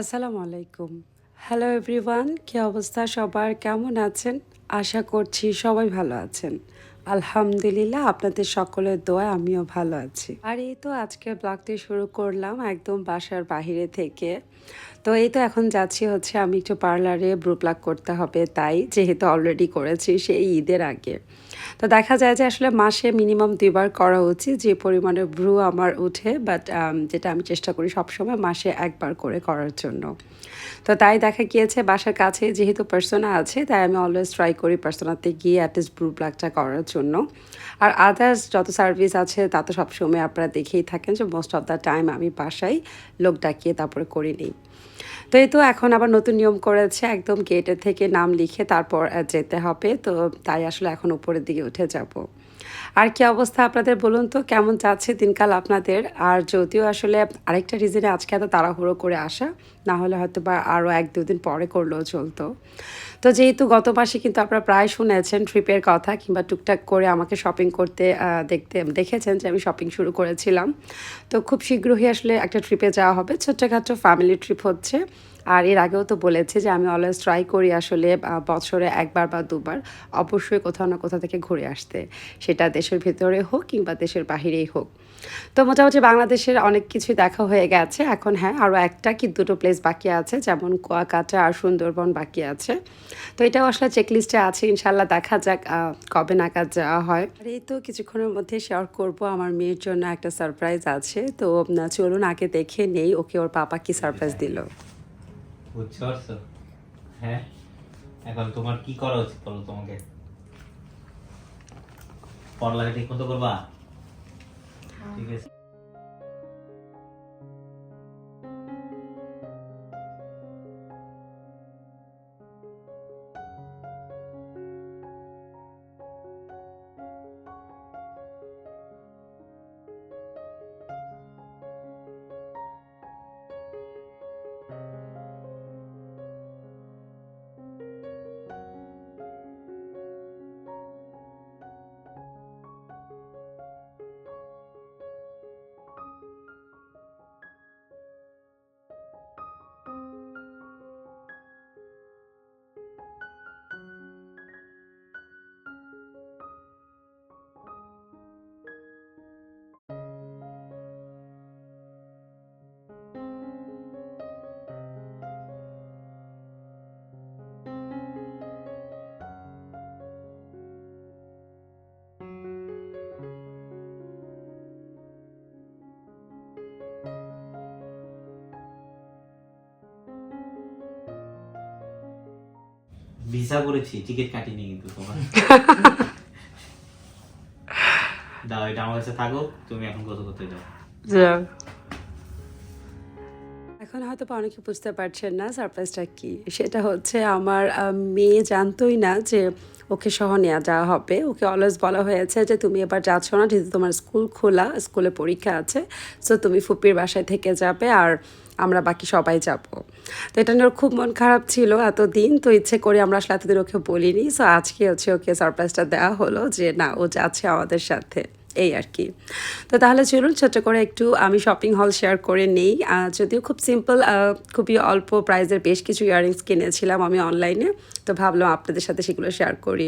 আসসালামু আলাইকুম। Hello everyone কি অবস্থা সবার? কেমন আছেন? আশা করছি সবাই ভালো আছেন। আলহামদুলিল্লাহ, আপনাদের সকলের দোয়া আমিও ভালো আছি। আর এই তো আজকে ব্লগটি শুরু করলাম একদম বাসার বাহিরে থেকে। তো এই তো এখন যাচ্ছি হচ্ছে আমি একটু পার্লারে ব্রু করতে হবে, তাই যেহেতু অলরেডি করেছি সেই ঈদের আগে। তো দেখা যায় যে আসলে মাসে মিনিমাম দুইবার করা উচিত যে পরিমাণে ব্রু আমার উঠে বাট যেটা আমি চেষ্টা করি সবসময় মাসে একবার করে করার জন্য। তো তাই দেখা গিয়েছে বাসার কাছে যেহেতু পার্সোনা আছে, তাই আমি অলওয়েজ ট্রাই করি পার্সোনাতে গিয়ে অ্যাটলিস্ট ব্রু প্লাগটা করার জন্য। আর আদার্স যত সার্ভিস আছে, তা তো সবসময় আপনারা দেখেই থাকেন যে মোস্ট অফ দ্য টাইম আমি বাসায় লোক ডাকিয়ে তারপরে করে নিই তো এই তো এখন আবার নতুন নিয়ম করেছে একদম গেটের থেকে নাম লিখে তারপর যেতে হবে। তো তাই আসলে এখন উপরের দিকে উঠে যাব। আর কি অবস্থা আপনাদের বলুন তো? কেমন যাচ্ছে দিনকাল আপনাদের? আর যদিও আসলে আরেকটা রিজনে আজকে এত তাড়াহুড়ো করে আসা, না হলে হয়তো বা আরও এক দুদিন পরে করলেও চলতো। তো যেহেতু গত মাসে কিন্তু আপনারা প্রায় শুনেছেন ট্রিপের কথা, কিংবা টুকটাক করে আমাকে শপিং করতে দেখতে, দেখেছেন যে আমি শপিং শুরু করেছিলাম। তো খুব শীঘ্রই আসলে একটা ট্রিপে যাওয়া হবে। ছোট্টখাটো ফ্যামিলি ট্রিপ হচ্ছে। আর এর আগেও তো বলেছে যে আমি অলওয়েজ ট্রাই করি আসলে বছরে একবার বা দুবার অবশ্যই কোথাও না কোথাও থেকে ঘুরে আসতে। সেটা দেশের ভেতরে হোক কিংবা দেশের বাহিরেই হোক। তো মোটামুটি বাংলাদেশের অনেক কিছুই দেখা হয়ে গেছে। এখন হ্যাঁ আরও একটা কি দুটো প্লেস বাকি আছে, যেমন কুয়াকাটা আর সুন্দরবন বাকি আছে। তো এটাও আসলে চেকলিস্টে আছে ইনশাল্লাহ দেখা যাক কবে নাগাদ যাওয়া হয়। আর এই তো কিছুক্ষণের মধ্যে শেয়ার করব, আমার মেয়ের জন্য একটা সারপ্রাইজ আছে। তো চলুন আগে দেখে নেই, ওকে ওর পাপা কি সারপ্রাইজ দিল। বুঝতে পারছ হ্যাঁ? এখন তোমার কি করা উচিত বলো তোমাকে? পড়ালেখা ঠিক মতো করবা? ঠিক আছে। ভিসা করেছি টিকিট কাটিনি কিন্তু তোমার। দাও এটা আমার কাছে থাকো তুমি এখন কত করতে যাও। এখন হয়তো অনেকে বুঝতে পারছেন না সারপ্রাইজটা কি। সেটা হচ্ছে আমার মেয়ে জানতোই না যে ওকে সহ নেওয়া যাওয়া হবে। ওকে অলওয়েজ বলা হয়েছে যে, তুমি এবার যাচ্ছ না, যেহেতু তোমার স্কুল খোলা, স্কুলে পরীক্ষা আছে সো তুমি ফুপির বাসায় থেকে যাবে আর আমরা বাকি সবাই যাব। তো এটা নিয়ে খুব মন খারাপ ছিল এত দিন তো ইচ্ছে করে আমরা আসলে এতদিন ওকে বলিনি। সো আজকে হচ্ছে ওকে সারপ্রাইজটা দেওয়া হলো যে, না, ও যাচ্ছে আমাদের সাথে। এই আর কি। তো তাহলে চলুন ছোট করে একটু আমি শপিং হল শেয়ার করে নেই। যদিও খুব সিম্পল খুবই অল্প প্রাইসের বেশ কিছু ইয়াররিংস কিনেছিলাম আমি অনলাইনে তো ভাবলাম আপনাদের সাথে সেগুলো শেয়ার করি।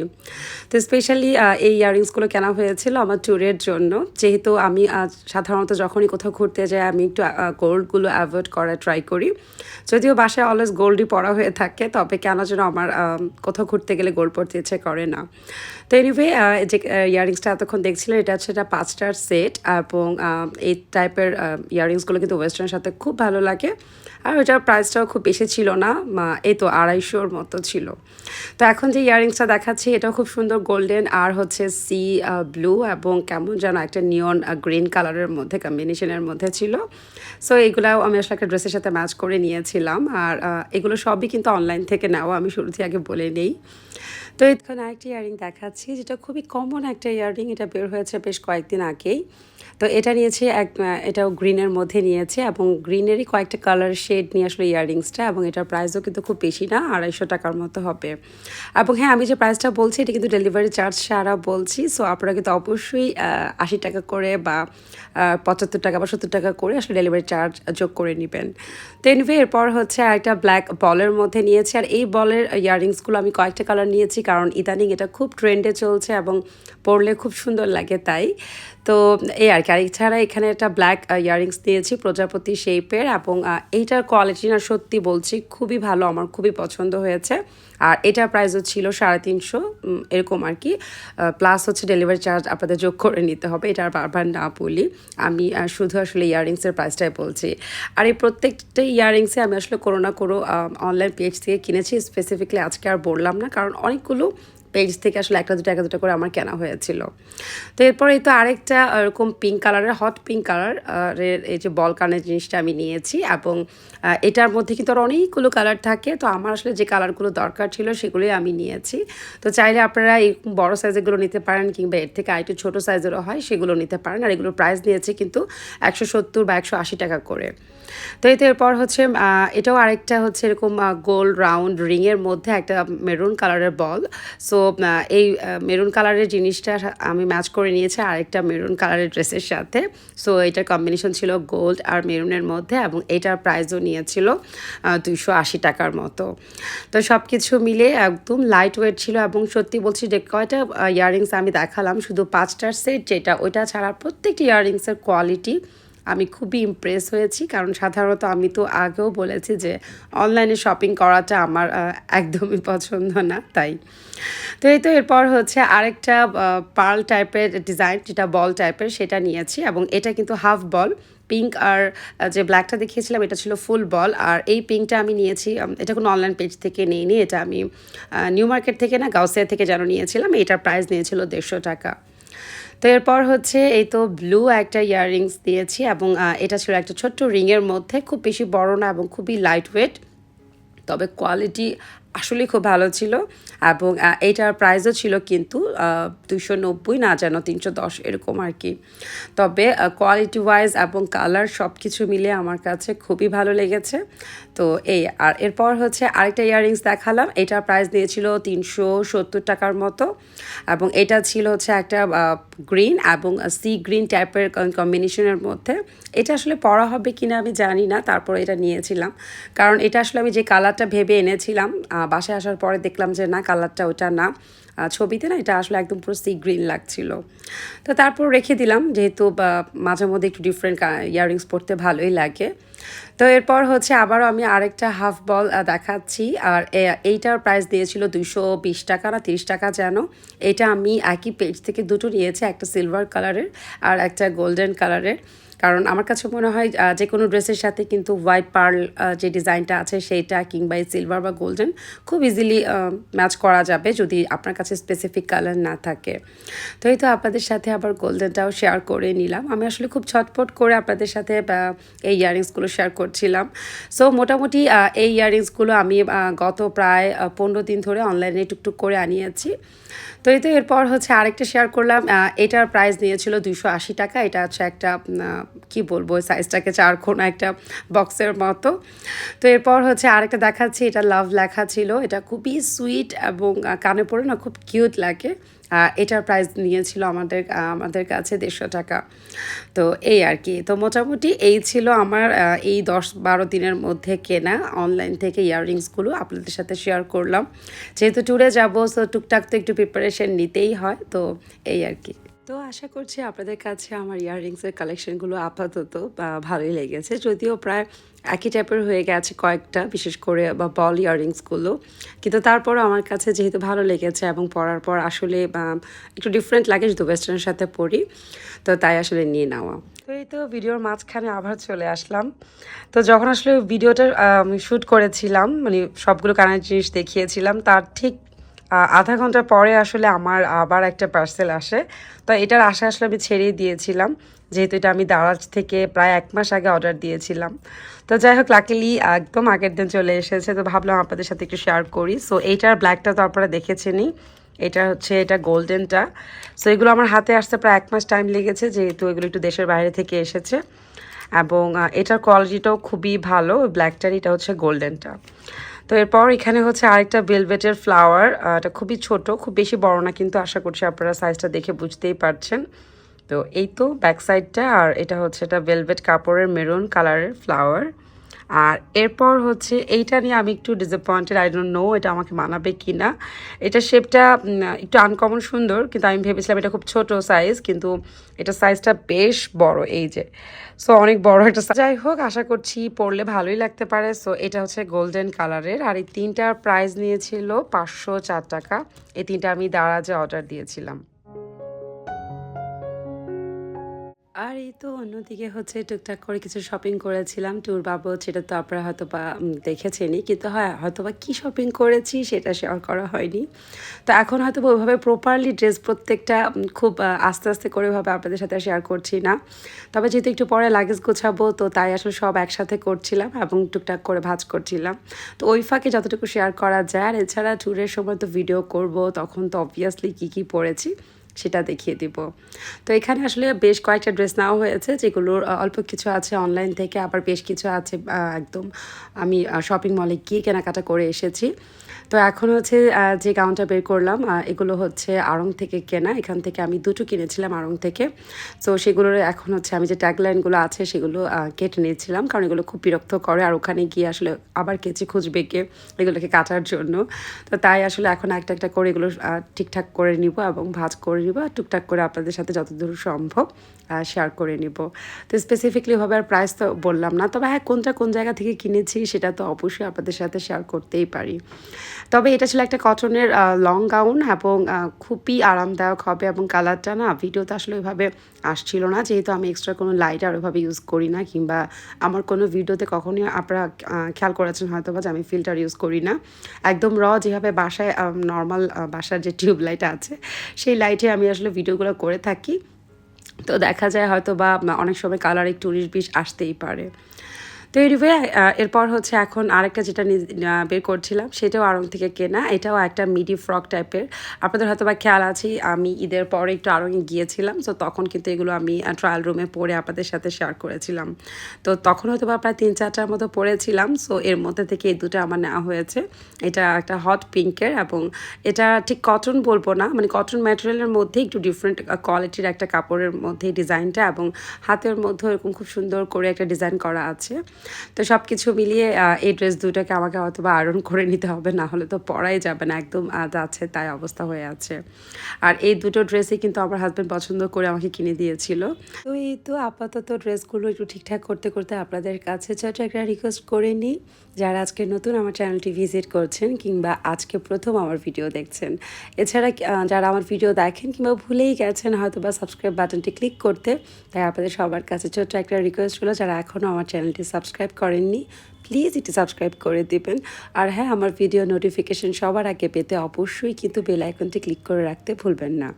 তো স্পেশালি এই ইয়াররিংসগুলো কেনা হয়েছিল আমার ট্যুরের জন্য। যেহেতু আমি সাধারণত যখনই কোথাও ঘুরতে যাই, আমি একটু গোল্ডগুলো অ্যাভয়েড করার ট্রাই করি যদিও বাসায় অলওয়েজ গোল্ডই পরা হয়ে থাকে, তবে কেন যেন আমার কোথাও ঘুরতে গেলে গোল্ড পরতে ইচ্ছে করে না। তো এনিওয়ে যে ইয়াররিংসটা এতক্ষণ দেখছিলেন, এটা হচ্ছে একটা পাঁচটার সেট এবং এই টাইপের ইয়াররিংসগুলো কিন্তু ওয়েস্টার্নের সাথে খুব ভালো লাগে। আর ওটার প্রাইসটাও খুব বেশি ছিল না এই তো আড়াইশোর মতো ছিল। তো এখন যে ইয়াররিংসটা দেখাচ্ছি, এটাও খুব সুন্দর গোল্ডেন আর হচ্ছে সি ব্লু এবং কেমন যেন একটা নিয়ন গ্রিন কালারের মধ্যে কম্বিনেশনের মধ্যে ছিল। সো এগুলাও আমি আসলে একটা ড্রেসের সাথে ম্যাচ করে নিয়েছিলাম, আর এগুলো সবই কিন্তু অনলাইন থেকে নেওয়া, আমি শুরু থেকে আগে বলে নেই। তো এখানে আরেকটি ইয়ারিং দেখাচ্ছি, যেটা খুবই কমন একটা ইয়ারিং, এটা বের হয়েছে বেশ কয়েকদিন আগেই। তো এটা নিয়েছি এক এটাও গ্রিনের মধ্যে নিয়েছে এবং গ্রিনেরই কয়েকটা কালার শেড নিয়ে আসলে ইয়াররিংসটা এবং এটার প্রাইসও কিন্তু খুব বেশি না আড়াইশো টাকার মতো হবে। এবং হ্যাঁ আমি যে প্রাইসটা বলছি এটা কিন্তু ডেলিভারি চার্জ সারা বলছি সো আপনারা কিন্তু অবশ্যই আশি টাকা করে বা পঁচাত্তর টাকা বা সত্তর টাকা করে আসলে ডেলিভারি চার্জ যোগ করে নেবেন। তো এনিওয়ে এরপর হচ্ছে একটা ব্ল্যাক বলের মধ্যে নিয়েছি আর এই বলের ইয়াররিংসগুলো আমি কয়েকটা কালার নিয়েছি কারণ ইদানিং এটা খুব ট্রেন্ডে চলছে এবং পরলে খুব সুন্দর লাগে তাই। তো এই আর কি আর এছাড়া এখানে একটা ব্ল্যাক ইয়াররিংস দিয়েছি প্রজাপতি শেপের এবং আহ, এইটার কোয়ালিটি না সত্যি বলছি, খুবই ভালো, আমার খুবই পছন্দ হয়েছে। আর এটার প্রাইসও ছিল সাড়ে তিনশো এরকম আর কি। প্লাস হচ্ছে ডেলিভারি চার্জ আপনাদের যোগ করে নিতে হবে, এটা আর বারবার না বলি। আমি শুধু আসলে ইয়াররিংসের প্রাইসটাই বলছি। আর এই প্রত্যেকটা ইয়াররিংসে আমি আসলে কোনো না কোনো অনলাইন পেজ থেকে কিনেছি। স্পেসিফিকলি আজকে আর বললাম না, কারণ অনেকগুলো পেজ থেকে আসলে একটা দুটো একটা দুটো করে আমার কেনা হয়েছিল। তো এরপর এই তো আরেকটা এরকম পিঙ্ক কালারের হট পিঙ্ক কালার এই যে বল কানের জিনিসটা আমি নিয়েছি এবং এটার মধ্যে কিন্তু আর অনেকগুলো কালার থাকে। তো আমার আসলে যে কালারগুলো দরকার ছিল সেগুলোই আমি নিয়েছি। তো চাইলে আপনারা এই বড় সাইজেরগুলো নিতে পারেন কিংবা এর থেকে আরেকটু ছোটো সাইজেরও হয়, সেগুলো নিতে পারেন। আর এগুলোর প্রাইস নিয়েছে কিন্তু একশো সত্তর বা একশো আশি টাকা করে। তো এতে এরপর হচ্ছে এটাও আরেকটা হচ্ছে এরকম গোল রাউন্ড রিংয়ের মধ্যে একটা মেরুন কালারের বল সো এই মেরুন কালারের জিনিসটা আমি ম্যাচ করে নিয়েছি আরেকটা মেরুন কালারের ড্রেসের সাথে। সো এটার কম্বিনেশন ছিল গোল্ড আর মেরুনের মধ্যে এবং এটার প্রাইসও নিয়েছিল দুইশো আশি টাকার মতো। তো সব কিছু মিলে একদম লাইট ওয়েট ছিল এবং সত্যি বলছি যে কয়টা ইয়াররিংস আমি দেখালাম, শুধু পাঁচটার সেট যেটা, ওইটা ছাড়া প্রত্যেকটি ইয়াররিংসের কোয়ালিটি আমি খুবই ইমপ্রেস হয়েছি। কারণ সাধারণত আমি তো আগেও বলেছি যে অনলাইনে শপিং করাটা আমার একদমই পছন্দ না, তাই। তো এই তো এরপর হচ্ছে আরেকটা পার্ল টাইপের ডিজাইন যেটা বল টাইপের সেটা নিয়েছি এবং এটা কিন্তু হাফ বল পিঙ্ক আর যে ব্ল্যাকটা দেখিয়েছিলাম, এটা ছিল ফুল বল আর এই পিঙ্কটা আমি নিয়েছি এটা কোনো অনলাইন পেজ থেকে নিইনি, এটা আমি নিউ মার্কেট থেকে না, গাউসিয়া থেকে যেন নিয়েছিলাম, এটার প্রাইস নিয়েছিল দেড়শো টাকা। তো এরপর হচ্ছে এই তো ব্লু একটা ইয়াররিংস দিয়েছি এবং এটা ছিল একটা ছোট্ট রিংয়ের মধ্যে। খুব বেশি বড় না এবং খুবই লাইট ওয়েট তবে কোয়ালিটি আসলেই খুব ভালো ছিল। এবং আহ, এইটার প্রাইসও ছিল কিন্তু দুশো নব্বই না যেন তিনশো দশ এরকম আর কি। তবে কোয়ালিটি ওয়াইজ এবং কালার সব কিছু মিলে আমার কাছে খুবই ভালো লেগেছে। তো এই আর এরপর হচ্ছে আরেকটা ইয়াররিংস দেখালাম। এটার প্রাইস দিয়েছিল তিনশো সত্তর টাকার মতো। এবং এটা ছিল হচ্ছে একটা গ্রিন এবং সি গ্রিন টাইপের কম্বিনেশনের মধ্যে। এটা আসলে পরা হবে কিনা আমি জানি না তারপর এটা নিয়েছিলাম। কারণ এটা আসলে আমি যে কালারটা ভেবে এনেছিলাম বাসায় আসার পরে দেখলাম যে না কালারটা ওটা না। ছবিতে না এটা আসলে একদম পুরো সি গ্রিন লাগছিল। তো তারপর রেখে দিলাম, যেহেতু মাঝে মধ্যে একটু ডিফারেন্ট ইয়াররিংস পরতে ভালোই লাগে। তো এরপর হচ্ছে আবারও আমি আরেকটা হাফ বল দেখাচ্ছি। আর এইটার প্রাইস দিয়েছিল দুশো বিশ টাকা না তিরিশ টাকা যেন। এটা আমি একই পেজ থেকে দুটো নিয়েছি, একটা সিলভার কালারের আর একটা গোল্ডেন কালারের কারণ আমার কাছে মনে হয় যে কোনো ড্রেসের সাথে কিন্তু হোয়াইট পার্ল যে ডিজাইনটা আছে সেইটা কিংবা এই সিলভার বা গোল্ডেন খুব ইজিলি ম্যাচ করা যাবে যদি আপনার কাছে স্পেসিফিক কালার না থাকে। তো এই তো আপনাদের সাথে আবার গোল্ডেনটাও শেয়ার করে নিলাম। আমি আসলে খুব ছটপট করে আপনাদের সাথে এই ইয়াররিংসগুলো শেয়ার করছিলাম। সো মোটামুটি এই ইয়াররিংসগুলো আমি গত প্রায় পনেরো দিন ধরে অনলাইনে টুকটুক করে আনিয়েছি। তো এই তো এরপর হচ্ছে আরেকটা শেয়ার করলাম এটার প্রাইস নিয়েছিল দুশো আশি টাকা। এটা হচ্ছে একটা কি বলব সাইজটাকে চার কোনা একটা বক্সের মতো। তো এরপর হচ্ছে আরেকটা দেখাচ্ছি, এটা লাভ লেখা ছিল। এটা খুবই সুইট এবং কানে পড়ে না, খুব কিউট লাগে। এটার প্রাইস নিয়েছিল আমাদের আমাদের কাছে দেড়শো টাকা। তো এই আর কি। তো মোটামুটি এই ছিল আমার এই দশ বারো দিনের মধ্যে কেনা অনলাইন থেকে ইয়াররিংসগুলো আপনাদের সাথে শেয়ার করলাম। যেহেতু ট্যুরে যাব সো টুকটাক তো একটু প্রিপারেশন নিতেই হয়। তো এই আর কি। তো আশা করছি আপনাদের কাছে আমার ইয়াররিংসের কালেকশনগুলো আপাতত ভালোই লেগেছে। যদিও প্রায় একই টাইপের হয়ে গেছে কয়েকটা, বিশেষ করে, বা বল ইয়াররিংসগুলো কিন্তু তারপরও আমার কাছে যেহেতু ভালো লেগেছে এবং পরার পর আসলে একটু ডিফারেন্ট লাগে যেহেতু ওয়েস্টার্নের সাথে পরি, তো তাই আসলে নিয়ে নেওয়া। তো এই তো ভিডিওর মাঝখানে আবার চলে আসলাম। তো যখন আসলে ভিডিওটা আমি শ্যুট করেছিলাম মানে সবগুলো কানের জিনিস দেখিয়েছিলাম, তার ঠিক আধা ঘণ্টা পরে আসলে আমার আবার একটা পার্সেল আসে। তো এটার আশা আসলে আমি ছেড়েই দিয়েছিলাম। যেহেতু এটা আমি দারাজ থেকে প্রায় এক মাস আগে অর্ডার দিয়েছিলাম। তো যাই হোক লাকিলি একদম আগের দিন চলে এসেছে। তো ভাবলাম আপনাদের সাথে একটু শেয়ার করি। সো এইটার ব্ল্যাকটা তো আপনারা দেখেছেনই। এটা হচ্ছে, এটা গোল্ডেনটা সো এগুলো আমার হাতে আসতে প্রায় এক মাস টাইম লেগেছে। যেহেতু এগুলো একটু দেশের বাইরে থেকে এসেছে। এবং এটার কোয়ালিটিটাও খুবই ভালো। ব্ল্যাকটার এটা হচ্ছে গোল্ডেনটা তো এরপর এখানে হচ্ছে আরেকটা বেলভেটের ফ্লাওয়ার এটা খুবই ছোট, খুব বেশি বড় না, কিন্তু আশা করছি আপনারা সাইজটা দেখে বুঝতেই পারছেন। তো এই তো ব্যাক সাইডটা আর এটা হচ্ছে এটা ভেলভেট কাপড়ের মেরুন কালারের ফ্লাওয়ার আর এরপর হচ্ছে এইটা নিয়ে আমি একটু ডিসঅ্যাপয়েন্টেড আই ডোন্ট নো এটা আমাকে মানাবে কি না এটা শেপটা একটু আনকমন সুন্দর, কিন্তু আমি ভেবেছিলাম এটা খুব ছোট সাইজ কিন্তু এটা সাইজটা বেশ বড় এই যে। সো অনেক বড় একটা। যাই হোক, আশা করছি পরলে ভালোই লাগতে পারে। সো এটা হচ্ছে গোল্ডেন কালারের আর এই তিনটার প্রাইস নিয়েছিল পাঁচশো চার টাকা। এই তিনটা আমি দারাজে অর্ডার দিয়েছিলাম। আর এই তো অন্যদিকে হচ্ছে টুকটাক করে কিছু শপিং করেছিলাম ট্যুর বাবদ, সেটা তো আপনারা হয়তো বা দেখেছেনই। কিন্তু হ্যাঁ হয়তো বা কী শপিং করেছি সেটা শেয়ার করা হয়নি। তো এখন হয়তো ওইভাবে প্রপারলি ড্রেস প্রত্যেকটা খুব আস্তে আস্তে করে ভাবে আপনাদের সাথে শেয়ার করছি না। তবে যেহেতু একটু পরে লাগেজ গোছাবো, তো তাই আসলে সব একসাথে করছিলাম এবং টুকটাক করে ভাজ করছিলাম। তো ওই ফাঁকে যতটুকু শেয়ার করা যায়, আর এছাড়া ট্যুরের সময় তো ভিডিও করব, তখন তো অবভিয়াসলি কী কী পরেছি সেটা দেখিয়ে দিব। তো এখানে আসলে বেশ কয়েকটা ড্রেস নেওয়া হয়েছে, যেগুলোর অল্প কিছু আছে অনলাইন থেকে, আবার বেশ কিছু আছে একদম আমি শপিং মলে গিয়ে কেনাকাটা করে এসেছি। তো এখন হচ্ছে যে গাউনটা বের করলাম এগুলো হচ্ছে আড়ং থেকে কেনা। এখান থেকে আমি দুটো কিনেছিলাম আড়ং থেকে। তো সেগুলোর এখন হচ্ছে আমি যে ট্যাগলাইনগুলো আছে সেগুলো কেটে নিয়েছিলাম, কারণ এগুলো খুব বিরক্ত করে। আর ওখানে গিয়ে আসলে আবার কেচে খুঁজবে কে এগুলোকে কাটার জন্য। তো তাই আসলে এখন একটা একটা করে এগুলো ঠিকঠাক করে নিব এবং ভাজ করে নিব আর টুকটাক করে আপনাদের সাথে যতদূর সম্ভব শেয়ার করে নিব। তো স্পেসিফিকলি ভাবে আর প্রাইস তো বললাম না। তবে হ্যাঁ কোনটা কোন জায়গা থেকে কিনেছি সেটা তো অবশ্যই আপনাদের সাথে শেয়ার করতেই পারি। তবে এটা ছিল একটা কটনের লং গাউন এবং খুবই আরামদায়ক হবে এবং কালারটা না ভিডিওতে আসলে ওইভাবে আসছিল না। যেহেতু আমি এক্সট্রা কোনো লাইট আর ওইভাবে ইউজ করি না কিংবা আমার কোনো ভিডিওতে কখনোই আপনারা খেয়াল করেছেন হয়তো বা যে আমি ফিল্টার ইউজ করি না। একদম র যেভাবে বাসায় নর্মাল বাসার যে টিউব লাইট আছে, সেই লাইটে আমি আসলে ভিডিওগুলো করে থাকি। তো দেখা যায় হয়তো বা অনেক সময় কালার একটু উনিশ বিশ আসতেই পারে। তো এনিওয়ে এরপর হচ্ছে এখন আরেকটা যেটা বের করছিলাম, সেটাও আরং থেকে কেনা। এটাও একটা মিডি ফ্রক টাইপের। আপনাদের হয়তো বা খেয়াল আছে, আমি ঈদের পরে একটু আড়ংয়ে গিয়েছিলাম, তো তখন কিন্তু এগুলো আমি ট্রায়াল রুমে পরে আপনাদের সাথে শেয়ার করেছিলাম। তো তখন হয়তো বা প্রায় তিন চারটার মতো পরেছিলাম সো এর মধ্যে থেকে এই দুটো আমার নেওয়া হয়েছে। এটা একটা হট পিঙ্কের এবং এটা ঠিক কটন বলব না মানে কটন ম্যাটেরিয়ালের মধ্যে একটু ডিফারেন্ট কোয়ালিটির একটা কাপড়ের মধ্যে ডিজাইনটা এবং হাতের মধ্যে এরকম খুব সুন্দর করে একটা ডিজাইন করা আছে। তো সব কিছু মিলিয়ে এই ড্রেস দুটোকে আমাকে অথবা আয়রন করে নিতে হবে, না হলে তো পরাই যাবে না, একদম আজ আছে তাই অবস্থা হয়ে আছে। আর এই দুটো ড্রেসই কিন্তু আমার হাজব্যান্ড পছন্দ করে আমাকে কিনে দিয়েছিল। তো এই তো আপাতত ড্রেসগুলো একটু ঠিকঠাক করতে করতে আপনাদের কাছে ছোট একটা রিকোয়েস্ট করে নিই। যারা আজকে নতুন আমার চ্যানেলটি ভিজিট করছেন কিংবা আজকে প্রথম আমার ভিডিও দেখছেন, এছাড়া যারা আমার ভিডিও দেখেন কিংবা ভুলেই গেছেন হয়তো বা সাবস্ক্রাইব বাটনটি ক্লিক করতে, তাই আপনাদের সবার কাছে ছোট্ট একটা রিকোয়েস্ট হলো যারা এখনও আমার চ্যানেলটি সাবস্ক্রাইব করেননি। প্লিজ এটি সাবস্ক্রাইব করে দিবেন। আর হ্যাঁ আমার ভিডিও নোটিফিকেশন সবার আগে পেতে অবশ্যই কিন্তু বেল আইকনটি ক্লিক করে রাখতে ভুলবেন না।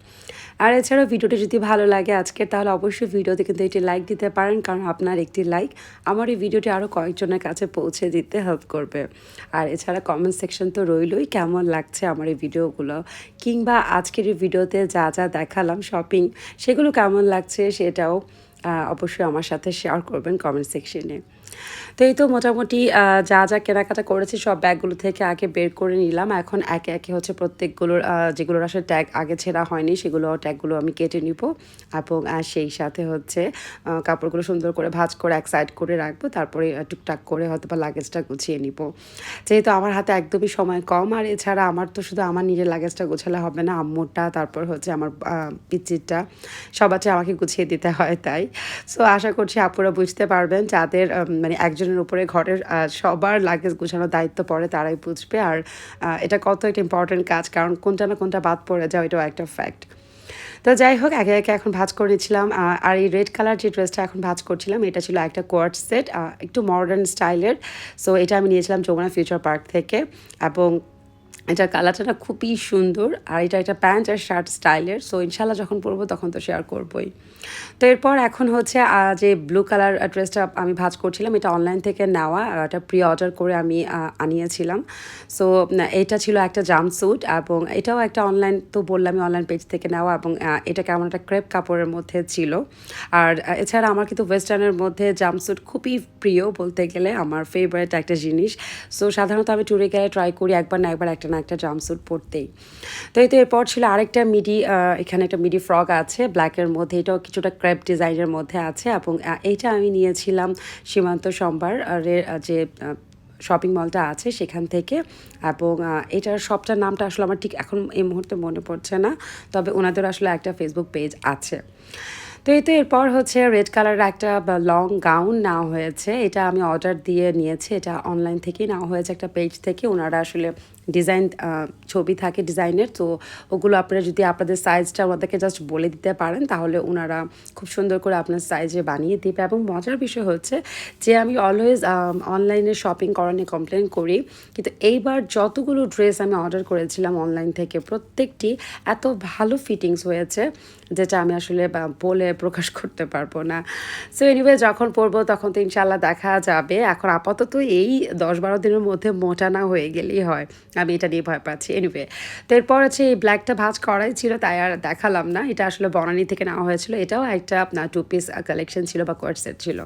আর এছাড়াও ভিডিওটি যদি ভালো লাগে আজকে তাহলে অবশ্যই ভিডিওতে কিন্তু একটি লাইক দিতে পারেন, কারণ আপনার একটি লাইক আমার এই ভিডিওটি আরও কয়েকজনের কাছে পৌঁছে দিতে হেল্প করবে। আর এছাড়া কমেন্ট সেকশন তো রইলই, কেমন লাগছে আমার এই ভিডিওগুলো কিংবা আজকের এই ভিডিওতে যা যা দেখালাম শপিং সেগুলো কেমন লাগছে সেটাও অবশ্যই আমার সাথে শেয়ার করবেন কমেন্ট সেকশনে তো এই তো মোটামুটি যা যা কেনাকাটা করেছি সব ব্যাগগুলো থেকে আগে বের করে নিলাম। এখন একে একে হচ্ছে প্রত্যেকগুলোর যেগুলোর আসলে ট্যাগ আগে ছেঁড়া হয়নি, সেগুলো ট্যাগগুলো আমি কেটে নিব এবং সেই সাথে হচ্ছে কাপড়গুলো সুন্দর করে ভাজ করে এক সাইড করে রাখব, তারপরে টুকটাক করে হয়তো বা লাগেজটা গুছিয়ে নিব। যেহেতু আমার হাতে একদমই সময় কম, আর এছাড়া আমার তো শুধু আমার নিজের লাগেজটা গোছালে হবে না, আম্মুরটা, তারপর হচ্ছে আমার পিচিরটা সবারটা আমাকে গুছিয়ে দিতে হয় তাই। সো আশা করছি আপুরা বুঝতে পারবেন, যাদের মানে একজনের উপরে ঘরের সবার লাগেজ গুছানোর দায়িত্ব পড়ে তারাই বুঝবে। আর এটা কত একটা ইম্পর্টেন্ট কাজ, কারণ কোনটা না কোনটা বাদ পড়ে যাও এটাও একটা ফ্যাক্ট তো যাই হোক, একে একে এখন ভাজ করে নিচ্ছিলাম। আর এই রেড কালার যে ড্রেসটা এখন ভাজ করছিলাম, এটা ছিল একটা কোয়ার্ট সেট একটু মডার্ন স্টাইলের সো এটা আমি নিয়েছিলাম যমুনা ফিউচার পার্ক থেকে। এবং এটার কালারটা না খুবই সুন্দর আর এটা একটা প্যান্ট আর শার্ট স্টাইলের সো ইনশাল্লাহ যখন পরবো তখন তো শেয়ার করবোই। তো এরপর এখন হচ্ছে যে ব্লু কালার ড্রেসটা আমি ভাজ করছিলাম, এটা অনলাইন থেকে নেওয়া এটা প্রি অর্ডার করে আমি আনিয়েছিলাম। সো এটা ছিল একটা জাম্পস্যুট এবং এটাও একটা অনলাইন তো বললামই অনলাইন পেজ থেকে নেওয়া এবং এটা কেমন একটা ক্রেপ কাপড়ের মধ্যে ছিল। আর এছাড়া আমার কিন্তু ওয়েস্টার্নের মধ্যে জাম্পস্যুট খুবই প্রিয় বলতে গেলে, আমার ফেভারিট একটা জিনিস। সো সাধারণত আমি ট্যুরে গেলে ট্রাই করি, একবার না একবার একটা না একটা জাম্পস্যুট পরতেই। তো এই তো এরপর ছিল আরেকটা মিডি এখানে একটা মিডি ফ্রক আছে ব্ল্যাকের মধ্যে, এটাও কিছুটা ক্রেপ ডিজাইনের মধ্যে আছে এবং এইটা আমি নিয়েছিলাম সীমান্ত সোমবার যে শপিং মলটা আছে সেখান থেকে এবং এটার সবটার নামটা আসলে আমার ঠিক এখন এই মুহূর্তে মনে পড়ছে না, তবে ওনাদের আসলে একটা ফেসবুক পেজ আছে। তো এই তো এরপর হচ্ছে রেড কালারের একটা লং গাউন নেওয়া হয়েছে। এটা আমি অর্ডার দিয়ে নিয়েছি। এটা অনলাইন থেকেই নেওয়া হয়েছে একটা পেজ থেকে। ওনারা আসলে ডিজাইন ছবি থাকে ডিজাইনের তো ওগুলো আপনারা যদি আপনাদের সাইজটা ওনাদেরকে জাস্ট বলে দিতে পারেন, তাহলে ওনারা খুব সুন্দর করে আপনার সাইজে বানিয়ে দেবে। এবং মজার বিষয় হচ্ছে যে আমি অলওয়েজ অনলাইনে শপিং করা নিয়ে কমপ্লেন করি, কিন্তু এইবার যতগুলো ড্রেস আমি অর্ডার করেছিলাম অনলাইন থেকে, প্রত্যেকটি এত ভালো ফিটিংস হয়েছে, যেটা আমি আসলে বলে প্রকাশ করতে পারব না। সো এনিওয়ে যখন পরবো তখন তো ইনশাল্লাহ দেখা যাবে। এখন আপাতত এই দশ বারো দিনের মধ্যে মোটা না হয়ে গেলেই হয়। আমি এটা নিয়ে ভয় পাচ্ছি। এনিওয়ে তো এরপর হচ্ছে এই ব্ল্যাকটা ভাজ করাই ছিল, তাই আর দেখালাম না। এটা আসলে বনানি থেকে নেওয়া হয়েছিল। এটাও একটা আপনার টু পিস কালেকশন ছিল বা কোয়ার সেট ছিল।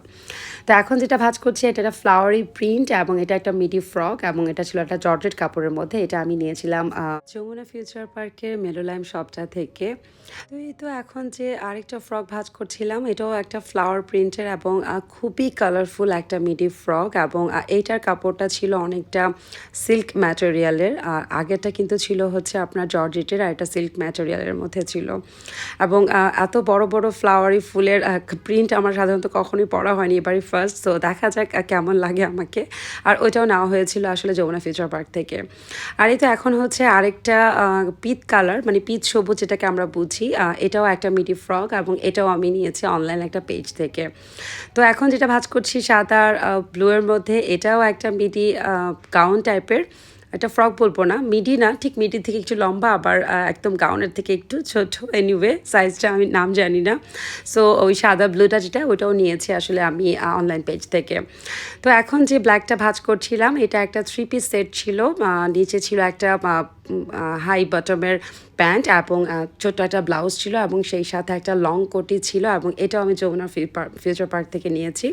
তো এখন যেটা ভাজ করছি, এটা একটা ফ্লাওয়ারি প্রিন্ট এবং এটা একটা মিডি ফ্রক এবং এটা ছিল একটা জর্জেট কাপড়ের মধ্যে। এটা আমি নিয়েছিলাম যমুনা ফিউচার পার্কের মেলোলাইম শপটা থেকে। তো এই তো এখন যে আরেকটা ফ্রক ভাজ করছিলাম, এটাও একটা ফ্লাওয়ার প্রিন্টের এবং খুবই কালারফুল একটা মিডি ফ্রক এবং এইটার কাপড়টা ছিল অনেকটা সিল্ক ম্যাটেরিয়ালের আগেরটা কিন্তু ছিল হচ্ছে আপনার জর্জেটের আর এটা সিল্ক ম্যাটেরিয়ালের মধ্যে ছিল। এবং এত বড় বড় ফ্লাওয়ারি ফুলের প্রিন্ট আমার সাধারণত কখনোই পড়া হয়নি এবারই ফার্স্ট তো দেখা যাক কেমন লাগে আমাকে। আর ওইটাও নেওয়া হয়েছিল আসলে যমুনা ফিউচার পার্ক থেকে। আর এই তো এখন হচ্ছে আরেকটা পিত কালার মানে পিত সবুজ যেটাকে আমরা বুঝি এটাও একটা মিডি ফ্রক এবং এটাও আমি নিয়েছি অনলাইন একটা পেজ থেকে। তো এখন যেটা ভাজ করছি সাদা আর ব্লু এর মধ্যে, এটাও একটা মিডি গাউন টাইপের একটা ফ্রক বলব না মিডি না, ঠিক মিডি থেকে একটু লম্বা, আবার একদম গাউনের থেকে একটু ছোট। এনিওয়ে সাইজটা আমি নাম জানি না। সো ওই সাদা ব্লুটা যেটা, ওটাও নিয়েছি আসলে আমি অনলাইন পেজ থেকে। তো এখন যে ব্ল্যাকটা ভাজ করছিলাম, এটা একটা থ্রি পিস সেট ছিল। নিচে ছিল একটা হাই বটমের প্যান্ট এবং ছোট্ট একটা ব্লাউজ ছিল এবং সেই সাথে একটা লং কোটি ছিল এবং এটাও আমি যমুনা ফিউচার পার্ক থেকে নিয়েছি।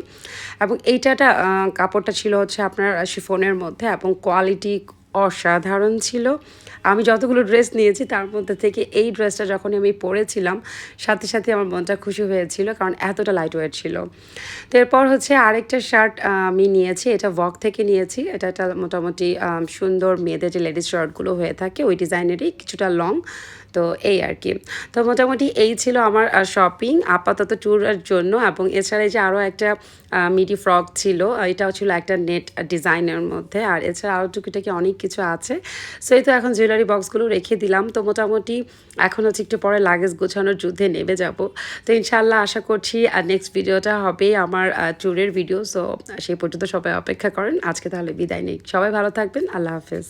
এবং এইটাটা কাপড়টা ছিল হচ্ছে আপনার শিফনের মধ্যে এবং কোয়ালিটি অসাধারণ ছিল। আমি যতগুলো ড্রেস নিয়েছি তার মধ্যে থেকে এই ড্রেসটা যখন আমি পরেছিলাম, সাথে সাথে আমার মনটা খুশি হয়েছিল কারণ এতটা লাইট ওয়েট ছিল। তো এরপর হচ্ছে আরেকটা শার্ট আমি নিয়েছি, এটা ওয়াক থেকে নিয়েছি। এটা একটা মোটামুটি সুন্দর মেয়েদের যে লেডিস শার্টগুলো হয়ে থাকে, ওই ডিজাইনেরই কিছুটা লং তো এই আর কি। তো মোটামুটি এই ছিল আমার শপিং আপাতত ট্যুরের জন্য এবং এছাড়া যে আরও একটা মিডি ফ্রক ছিল এটাও ছিল একটা নেট ডিজাইনের মধ্যে। আর এছাড়া আরও টুকিটাকি অনেক কিছু আছে। সো এই তো এখন জুয়েলারি বক্সগুলো রেখে দিলাম। তো মোটামুটি এখন হচ্ছে একটু পরে লাগেজ গোছানোর যুদ্ধে নেমে যাব। তো ইনশাল্লাহ আশা করছি আর নেক্সট ভিডিওটা হবে আমার ট্যুরের ভিডিও সো সেই পর্যন্ত সবাই অপেক্ষা করেন। আজকে তাহলে বিদায় নেই। সবাই ভালো থাকবেন। আল্লাহ হাফেজ।